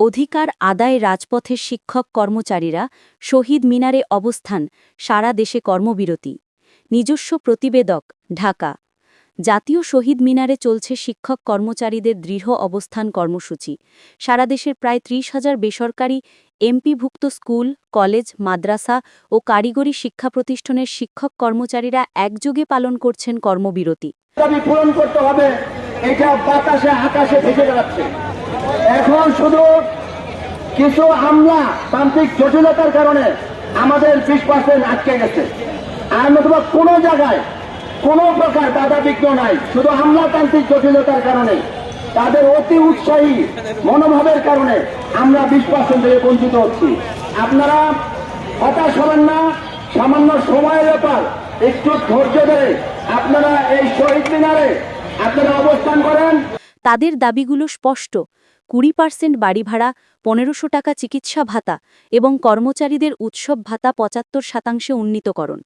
অধিকার আদায় রাজপথের শিক্ষক কর্মচারীরা শহীদ মিনারে অবস্থান, সারা দেশে কর্মবিরতি। নিজস্ব প্রতিবেদক, ঢাকা। জাতীয় শহীদ মিনারে চলছে শিক্ষক কর্মচারীদের দৃঢ় অবস্থান কর্মসূচি। সারা দেশের প্রায় ত্রিশ হাজার বেসরকারি, এমপিভুক্ত স্কুল, কলেজ, মাদ্রাসা ও কারিগরি শিক্ষা প্রতিষ্ঠানের শিক্ষক কর্মচারীরা একযোগে পালন করছেন কর্মবিরতি। দাবি পূরণ করতে হবে। এটা বাতাসে, আকাশে ভেসে বেড়াচ্ছে। এখন শুধু কিছু আমলা তান্ত্রিক জটিলতার কারণে আমাদের বিশ পার্সেন্ট আটকে গেছে। আর নতুবা কোনো জায়গায় কোনো প্রকার বাধা বিঘ্ন নাই, শুধু আমলাতান্ত্রিক জটিলতার কারণে। তাদের অতি উৎসাহী মনোভাবের কারণে আমরা বিশ পার্সেন্ট থেকে বঞ্চিত হচ্ছি। আপনারা হতাশ হবেন না, সামান্য সময়ের ব্যাপার, একটু ধৈর্য ধরে আপনারা এই শহীদ মিনারে আপনারা অবস্থান করেন। তাদের দাবিগুলো স্পষ্ট। কুড়ি পার্সেন্ট বাড়ি ভাড়া পনেরোশো টাকা চিকিৎসা ভাতা এবং কর্মচারীদের উৎসব ভাতা পঁচাত্তর শতাংশে উন্নীতকরণ।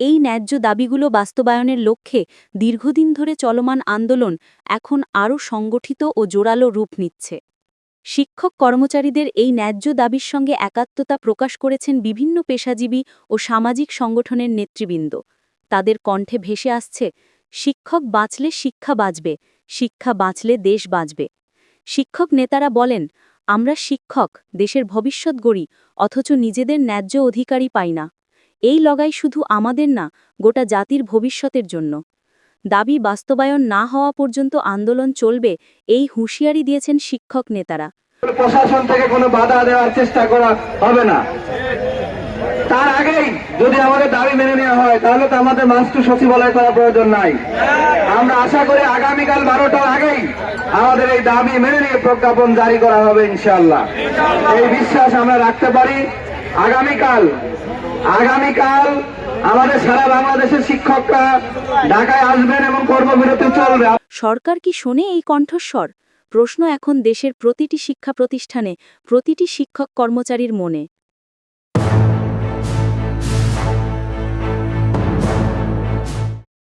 এই ন্যায্য দাবিগুলো বাস্তবায়নের লক্ষ্যে দীর্ঘদিন ধরে চলমান আন্দোলন এখন আরও সংগঠিত ও জোরালো রূপ নিচ্ছে। শিক্ষক কর্মচারীদের এই ন্যায্য দাবির সঙ্গে একাত্মতা প্রকাশ করেছেন বিভিন্ন পেশাজীবী ও সামাজিক সংগঠনের নেতৃবৃন্দ। তাদের কণ্ঠে ভেসে আসছে, শিক্ষক বাঁচলে শিক্ষা বাঁচবে, শিক্ষা বাঁচলে দেশ বাঁচবে। শিক্ষক নেতারা বলেন, আমরা শিক্ষক, দেশের ভবিষ্যৎ গড়ি, অথচ নিজেদের ন্যায্য অধিকারই পাই না। এই লগাই শুধু আমাদের না, গোটা জাতির ভবিষ্যতের জন্য। দাবি বাস্তবায়ন না হওয়া পর্যন্ত আন্দোলন চলবে, এই হুঁশিয়ারি দিয়েছেন শিক্ষক নেতারা। প্রশাসন থেকে কোনো বাধা দেওয়ার চেষ্টা করা হবে না। তার আগেই যদি আমাদের দাবি মেনে নেওয়া হয় তাহলে তো আমাদের মাস্টু সচিবালয় করার প্রয়োজন নাই। আমরা আশা করি আগামীকাল বারোটার আগেই আমাদের এই দাবি মেনে নিয়ে প্রজ্ঞাপন জারি করা হবে ইনশাল্লাহ এই বিশ্বাস আমরা রাখতে পারি। আগামীকাল আগামীকাল আমাদের সারা বাংলাদেশের শিক্ষকরা ঢাকায় আসবেন এবং কর্মবিরতি চলবে। সরকার কি শোনে এই কণ্ঠস্বর? প্রশ্ন এখন দেশের প্রতিটি শিক্ষা প্রতিষ্ঠানে প্রতিটি শিক্ষক কর্মচারীর মনে।